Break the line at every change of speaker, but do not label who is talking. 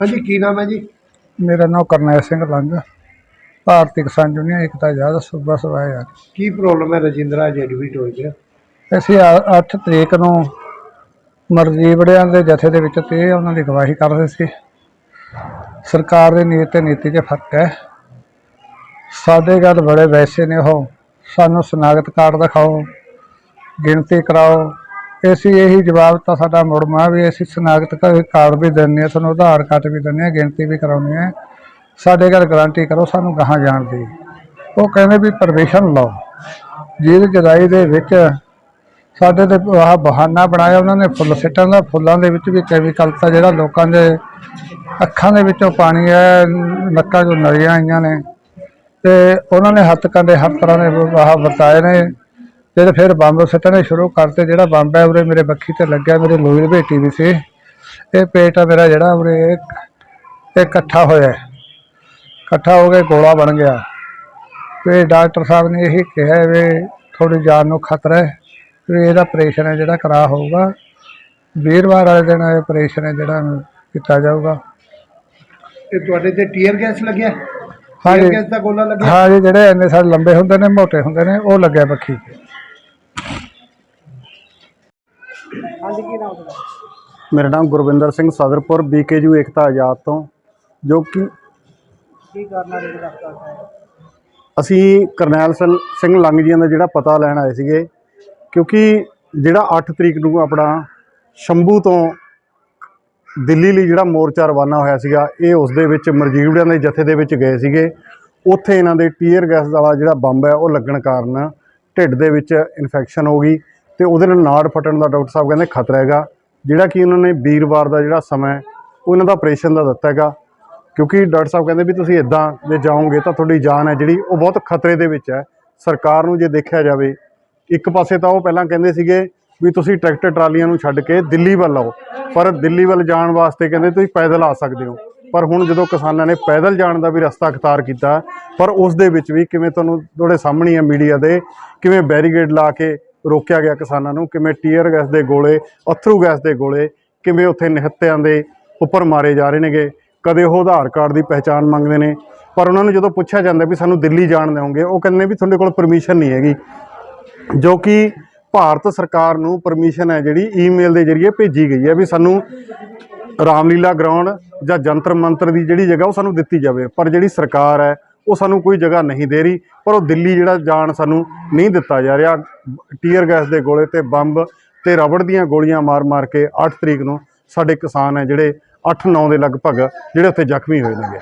ਹਾਂਜੀ ਕੀ ਨਾਮ ਹੈ ਜੀ?
ਮੇਰਾ ਨਾਮ ਕਰਨੈਲ ਸਿੰਘ ਲੰਗ। ਭਾਰਤੀ ਕਿਸਾਨ ਯੂਨੀਅਨ ਏਕਤਾ ਆਜ਼ਾਦ ਸੂਬਾ ਸਭਾ
ਕੀ ਪ੍ਰੋਬਲਮ ਹੈ ਰਜਿੰਦਰਾ ਜੈਡਵੀਟ ਹੋਈ ਤੇ?
ਅਸੀਂ 8 ਤਰੀਕ ਨੂੰ ਮਰਜ਼ੀ ਵੜਿਆਂ ਦੇ ਜਥੇ ਦੇ ਵਿੱਚ ਤੇ ਉਹਨਾਂ ਦੀ ਗਵਾਹੀ ਕਰ ਰਹੇ ਸੀ। ਸਰਕਾਰ ਦੀ ਨੀਤੀ ਤੇ ਨੀਤੀ 'ਚ ਫ਼ਰਕ ਹੈ। ਸਾਡੇ ਗੱਲ ਬੜੇ ਵੈਸੇ ਨੇ ਉਹ। ਸਾਨੂੰ ਸਨਾਗਤ ਕਾਰਡ ਦਿਖਾਓ ਗਿਣਤੀ ਕਰਾਓ ਅਸੀਂ ਇਹੀ ਜਵਾਬ ਤਾਂ ਸਾਡਾ ਮੁੜਮਾ ਵੀ ਅਸੀਂ ਸ਼ਨਾਖਤ ਕਾਰਡ ਵੀ ਦਿੰਦੇ ਹਾਂ, ਤੁਹਾਨੂੰ ਆਧਾਰ ਕਾਰਡ ਵੀ ਦਿੰਦੇ ਹਾਂ, ਗਿਣਤੀ ਵੀ ਕਰਾਉਂਦੇ ਹਾਂ। ਸਾਡੇ ਘਰ ਗਾਰੰਟੀ ਕਰੋ ਸਾਨੂੰ ਗਾਹਾਂ ਜਾਣ ਦੀ। ਉਹ ਕਹਿੰਦੇ ਵੀ ਪਰਮਿਸ਼ਨ ਲਓ। ਜਿਹਦੀ ਜਦਾਈ ਦੇ ਵਿੱਚ ਸਾਡੇ ਤੇ ਆਹ ਬਹਾਨਾ ਬਣਾਇਆ ਉਹਨਾਂ ਨੇ, ਫੁੱਲ ਸਿੱਟਾਂ ਦਾ। ਫੁੱਲਾਂ ਦੇ ਵਿੱਚ ਵੀ ਕੈਮੀਕਲ ਤਾਂ ਜਿਹੜਾ ਲੋਕਾਂ ਦੇ ਅੱਖਾਂ ਦੇ ਵਿੱਚੋਂ ਪਾਣੀ ਹੈ, ਨੱਕਾਂ 'ਚੋਂ ਨਲੀਆਂ ਆਈਆਂ ਨੇ। ਤੇ ਉਹਨਾਂ ਨੇ ਹੱਥ ਕੰਡੇ ਹਰ ਤਰ੍ਹਾਂ ਦੇ ਆਹ ਵਰਤਾਏ ਨੇ। ਜਿਹੜੇ ਫਿਰ ਬੰਬ ਸਿੱਟਣੇ ਸ਼ੁਰੂ ਕਰਤੇ ਜਿਹੜਾ ਬੰਬ ਹੈ ਉਰੇ ਮੇਰੇ ਬੱਖੀ ਤੇ ਲੱਗਿਆ ਮੇਰੇ ਲੋਹੇ ਦੀ ਭੇਟੀ ਵੀ ਸੀ। ਇਹ ਪੇਟ ਆ ਮੇਰਾ ਜਿਹੜਾ ਉਰੇ ਇਹ ਇਕੱਠਾ ਹੋਇਆ। ਇਕੱਠਾ ਹੋ ਕੇ ਗੋਲਾ ਬਣ ਗਿਆ। ਤੇ ਡਾਕਟਰ ਸਾਹਿਬ ਨੇ ਇਹੀ ਕਿਹਾ ਵੀ ਥੋੜੀ ਜਾਨ ਨੂੰ ਖਤਰਾ ਹੈ ਵੀ ਇਹਦਾ ਆਪਰੇਸ਼ਨ ਹੈ ਜਿਹੜਾ ਕਰਾ ਹੋਊਗਾ। ਵੀਰਵਾਰ ਵਾਲੇ ਦਿਨ ਇਹ ਆਪਰੇਸ਼ਨ ਹੈ ਜਿਹੜਾ ਕੀਤਾ ਜਾਊਗਾ।
ਤੇ ਤੁਹਾਡੇ ਤੇ ਟੀਅਰ ਗੈਸ ਲੱਗਿਆ?
ਹਾਂਜੀ।
ਟੀਅਰ ਗੈਸ ਦਾ ਗੋਲਾ ਲੱਗਿਆ?
ਹਾਂ ਜਿਹੜੇ ਇੰਨੇ ਸਾਰੇ ਲੰਬੇ ਹੁੰਦੇ ਨੇ ਮੋਟੇ ਹੁੰਦੇ ਨੇ ਉਹ ਲੱਗਿਆ ਬੱਖੀ
ਮੇਰਾ ਨਾਮ Gurvinder Singh Sadarpur B K U Ekta Azad ਤੋਂ ਜੋ ਕਿ
ਕੀ ਕਰਨਾ ਰੇਡ
ਅਸੀਂ ਕਰਨੈਲ ਸਿੰਘ ਸਿੰਘ ਲੰਗ ਜੀਆਂ ਦਾ ਜਿਹੜਾ ਪਤਾ ਲੈਣ ਆਏ ਸੀਗੇ ਕਿਉਂਕਿ ਜਿਹੜਾ 8 ਤਰੀਕ ਨੂੰ ਆਪਣਾ ਸ਼ੰਭੂ ਤੋਂ ਦਿੱਲੀ ਲਈ ਜਿਹੜਾ ਮੋਰਚਾ ਰਵਾਨਾ ਹੋਇਆ ਸੀਗਾ ਇਹ ਉਸ ਦੇ ਵਿੱਚ ਮਰਜੀਵੜਿਆਂ ਦੇ ਜਥੇ ਦੇ ਵਿੱਚ ਗਏ ਸੀਗੇ। ਉੱਥੇ ਇਹਨਾਂ ਦੇ ਟੀਅਰ ਗੈਸ ਵਾਲਾ ਜਿਹੜਾ ਬੰਬ ਹੈ ਉਹ ਲੱਗਣ ਕਾਰਨ ਢਿੱਡ ਦੇ ਵਿੱਚ ਇਨਫੈਕਸ਼ਨ ਹੋ ਗਈ। ਤੇ ਉਹਦੇ ਨਾਲ ਨਾੜ ਫਟਣ ਦਾ ਡਾਕਟਰ ਸਾਹਿਬ ਕਹਿੰਦੇ ਖਤਰਾ ਹੈਗਾ। ਜਿਹੜਾ ਕਿ ਉਹਨਾਂ ਨੇ ਵੀਰਵਾਰ ਦਾ ਜਿਹੜਾ ਸਮਾਂ ਹੈ, ਉਹ ਇਹਨਾਂ ਦਾ ਆਪਰੇਸ਼ਨ ਦਾ ਦਿੱਤਾ ਹੈਗਾ। ਕਿਉਂਕਿ ਡਾਕਟਰ ਸਾਹਿਬ ਕਹਿੰਦੇ ਵੀ ਤੁਸੀਂ ਇਦਾਂ ਜੇ ਜਾਓਗੇ ਤਾਂ ਤੁਹਾਡੀ ਜਾਨ ਹੈ ਜਿਹੜੀ ਉਹ ਬਹੁਤ ਖਤਰੇ ਦੇ ਵਿੱਚ ਹੈ। ਸਰਕਾਰ ਨੂੰ ਜੇ ਦੇਖਿਆ ਜਾਵੇ ਇੱਕ ਪਾਸੇ ਤਾਂ ਉਹ ਪਹਿਲਾਂ ਕਹਿੰਦੇ ਸੀਗੇ ਵੀ ਤੁਸੀਂ ਟਰੈਕਟਰ ਟਰਾਲੀਆਂ ਨੂੰ ਛੱਡ ਕੇ ਦਿੱਲੀ ਵੱਲ ਆਓ। ਪਰ ਦਿੱਲੀ ਵੱਲ ਜਾਣ ਵਾਸਤੇ ਕਹਿੰਦੇ ਤੁਸੀਂ ਪੈਦਲ ਆ ਸਕਦੇ ਹੋ। ਪਰ ਹੁਣ ਜਦੋਂ ਕਿਸਾਨਾਂ ਨੇ ਪੈਦਲ ਜਾਣ ਦਾ ਵੀ ਰਸਤਾ ਅਖਤਿਆਰ ਕੀਤਾ ਪਰ ਉਸ ਦੇ ਵਿੱਚ ਵੀ ਕਿਵੇਂ ਤੁਹਾਨੂੰ ਤੁਹਾਡੇ ਸਾਹਮਣੇ ਆ ਮੀਡੀਆ ਦੇ ਕਿਵੇਂ ਬੈਰੀਗੇਡ ਲਾ ਕੇ ਰੋਕਿਆ ਗਿਆ ਕਿਸਾਨਾਂ ਨੂੰ, ਕਿਵੇਂ ਟੀਅਰ ਗੈਸ ਦੇ ਗੋਲੇ, ਅਥਰੂ ਗੈਸ ਦੇ ਗੋਲੇ, ਕਿਵੇਂ ਉੱਥੇ ਨਿਹੱਤਿਆਂ ਦੇ ਉੱਪਰ ਮਾਰੇ ਜਾ ਰਹੇ ਨੇਗੇ। ਕਦੇ ਉਹ ਆਧਾਰ ਕਾਰਡ ਦੀ ਪਹਿਚਾਣ ਮੰਗਦੇ ਨੇ, ਪਰ ਉਹਨਾਂ ਨੂੰ ਜਦੋਂ ਪੁੱਛਿਆ ਜਾਂਦਾ ਵੀ ਸਾਨੂੰ ਦਿੱਲੀ ਜਾਣ ਦੇਵੋਗੇ ਉਹ ਕਹਿੰਦੇ ਵੀ ਤੁਹਾਡੇ ਕੋਲ ਪਰਮਿਸ਼ਨ ਨਹੀਂ ਹੈਗੀ। ਜੋ ਕਿ ਭਾਰਤ ਸਰਕਾਰ ਨੂੰ ਪਰਮਿਸ਼ਨ ਹੈ ਜਿਹੜੀ ਈਮੇਲ ਦੇ ਜ਼ਰੀਏ ਭੇਜੀ ਗਈ ਹੈ ਵੀ ਸਾਨੂੰ ਰਾਮਲੀਲਾ ਗਰਾਊਂਡ ਜਾਂ ਜੰਤਰ ਮੰਤਰ ਦੀ ਜਿਹੜੀ ਜਗ੍ਹਾ ਉਹ ਸਾਨੂੰ ਦਿੱਤੀ ਜਾਵੇ। ਪਰ ਜਿਹੜੀ ਸਰਕਾਰ ਹੈ ਉਹ ਸਾਨੂੰ ਕੋਈ ਜਗ੍ਹਾ ਨਹੀਂ ਦੇ ਰਹੀ, ਪਰ ਉਹ ਦਿੱਲੀ ਜਿਹੜਾ ਜਾਣ ਸਾਨੂੰ ਨਹੀਂ ਦਿੱਤਾ ਜਾ ਰਿਹਾ। ਟੀਅਰ ਗੈਸ ਦੇ ਗੋਲੇ ਤੇ ਬੰਬ ਤੇ ਰਬੜ ਦੀਆਂ ਗੋਲੀਆਂ ਮਾਰ-ਮਾਰ ਕੇ 8 ਤਰੀਕ ਨੂੰ ਸਾਡੇ ਕਿਸਾਨ ਹੈ ਜਿਹੜੇ 8-9 ਦੇ ਲਗਭਗ ਜਿਹੜੇ ਉੱਥੇ ਜ਼ਖਮੀ ਹੋਏ ਨੇਗੇ।